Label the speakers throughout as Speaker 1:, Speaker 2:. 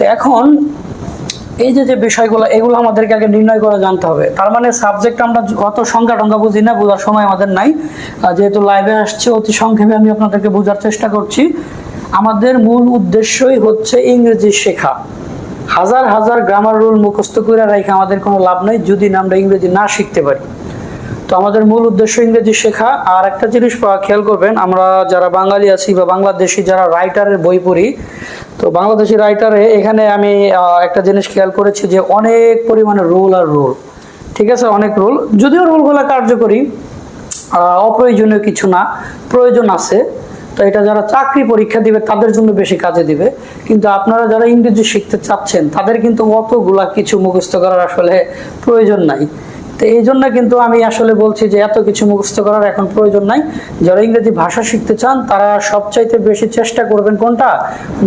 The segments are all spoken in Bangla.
Speaker 1: তো এখন এই যে যে বিষয়গুলো, এগুলো আমাদেরকে আগে নির্ণয় করে জানতে হবে। তার মানে সাবজেক্ট আমরা অত সংখ্যা টঙ্কা বুঝি না, বোঝার সময় আমাদের নাই। যেহেতু লাইভে আসছে, অতি সংক্ষেপে আমি আপনাদেরকে বোঝার চেষ্টা করছি। আমাদের মূল উদ্দেশ্যই হচ্ছে ইংরেজি শেখা। হাজার হাজার গ্রামার রুল মুখস্থ করে রেখে আমাদের কোনো লাভ নেই, যদি না আমরা ইংরেজি না শিখতে পারি। তো আমাদের মূল উদ্দেশ্য ইংরেজি শেখা। আর একটা জিনিস খেয়াল করবেন, আমরা যারা বাঙালি আছি বা বাংলাদেশি, যারা রাইটারের বই পড়ি তো বাংলাদেশি রাইটারে এখানে আমি একটা জিনিস খেয়াল করেছি যে অনেক পরিমাণে রুল আর রুল ঠিক আছে? অনেক রুল যদিও রুলগুলো কার্যকরী অপ্রয়োজনীয় কিছু না, প্রয়োজন আছে। তো এটা যারা চাকরি পরীক্ষা দিবে, তাদের জন্য বেশি কাজে দিবে। কিন্তু আপনারা যারা ইংরেজি শিখতে চাচ্ছেন, তাদের কিন্তু অতগুলা কিছু মুখস্থ করার আসলে প্রয়োজন নাই। তো এই জন্য কিন্তু আমি আসলে বলছি যে এত কিছু মুখস্থ করার এখন প্রয়োজন নাই। যারা ইংরেজি ভাষা শিখতে চান, তারা সবচাইতে বেশি চেষ্টা করবেন কোনটা?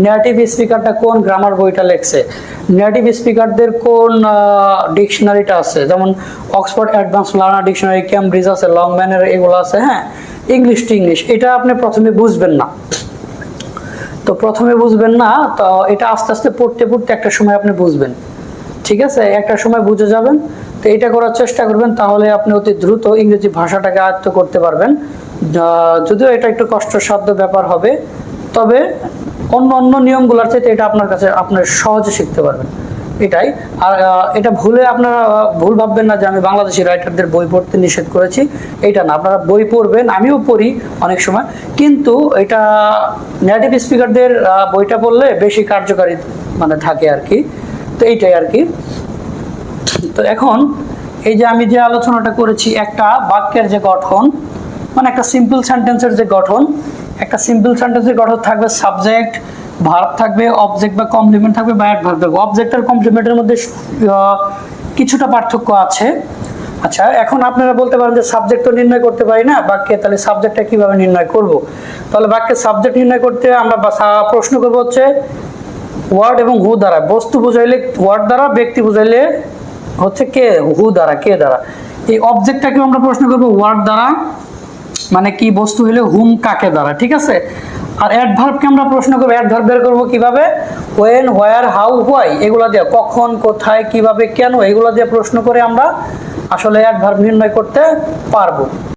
Speaker 1: নেটিভ স্পিকারটা কোন গ্রামার বইটা লেখছে? নেটিভ স্পিকারদের কোন ডিকশনারিটা আছে? যেমন Oxford advance learner dictionary Cambridge আছে লংম্যানের এগুলো আছে হ্যাঁ? ইংলিশ টু ইংলিশ এটা আপনি প্রথমে বুঝবেন না। তো প্রথমে বুঝবেন না, তো এটা আস্তে আস্তে পড়তে পড়তে একটা সময় আপনি বুঝবেন। ঠিক আছে? একটা সময় বুঝে যাবেন তো এটা করার চেষ্টা করবেন, তাহলে আপনি অতি দ্রুত ইংরেজি ভাষাটাকে আয়ত্ত করতে পারবেন। যদিও এটা একটু কষ্টসাধ্য ব্যাপার হবে, তবে অন্য অন্য নিয়মগুলোর চাইতে এটা আপনার কাছে আপনার সহজে শিখতে পারবেন। এটাই। আর এটা ভুলে আপনারা ভুল ভাববেন না যে আমি বাংলাদেশি রাইটারদের বই পড়তে নিষেধ করেছি। এটা না, আপনারা বই পড়বেন, আমিও পড়ি অনেক সময়। কিন্তু এটা নেটিভ স্পিকারদের বইটা পড়লে বেশি কার্যকারী মানে থাকে আর কি। তো এইটাই আর কি। তো এখন এই যে আমি যে আলোচনাটা করেছি, একটা বাক্যের যে গঠন মানে একটা সিম্পল সেন্টেন্সের যে গঠন, একটা সিম্পল সেন্টেন্সের গঠন থাকবে সাবজেক্ট ভার্ব থাকবে অবজেক্ট বা কমপ্লিমেন্ট থাকবে বা অ্যাডভার্ব থাকবে। অবজেক্ট আর কমপ্লিমেন্টের মধ্যে কিছুটা পার্থক্য আছে। আচ্ছা এখন আপনারা বলতে পারেন যে সাবজেক্ট তো নির্ণয় করতে পারি না, বাক্যে তাহলে সাবজেক্টটা কীভাবে নির্ণয় করব? তাহলে বাক্যের সাবজেক্ট নির্ণয় করতে আমরা প্রশ্ন করব হচ্ছে ওয়ার্ড এবং হু দ্বারা। বস্তু বুঝাইলে ওয়ার্ড দ্বারা, ব্যক্তি বুঝাইলে হচ্ছে কে? হু দ্বারা, কে দ্বারা? এই অবজেক্টটাকে আমরা প্রশ্ন করব ওয়ার্ড দ্বারা মানে কি বস্তু হলে হুম কাকে দ্বারা, ঠিক আছে? আর অ্যাডভার্বকে আমরা প্রশ্ন করব অ্যাডভার্ব বের করব কীভাবে? ওয়েন হোয়ার হাউ হোয়াই এগুলো দিয়ে, কখন, কোথায়, কীভাবে, কেন, এগুলো দিয়ে প্রশ্ন করে আমরা আসলে অ্যাডভার্ব নির্ণয় করতে পারব।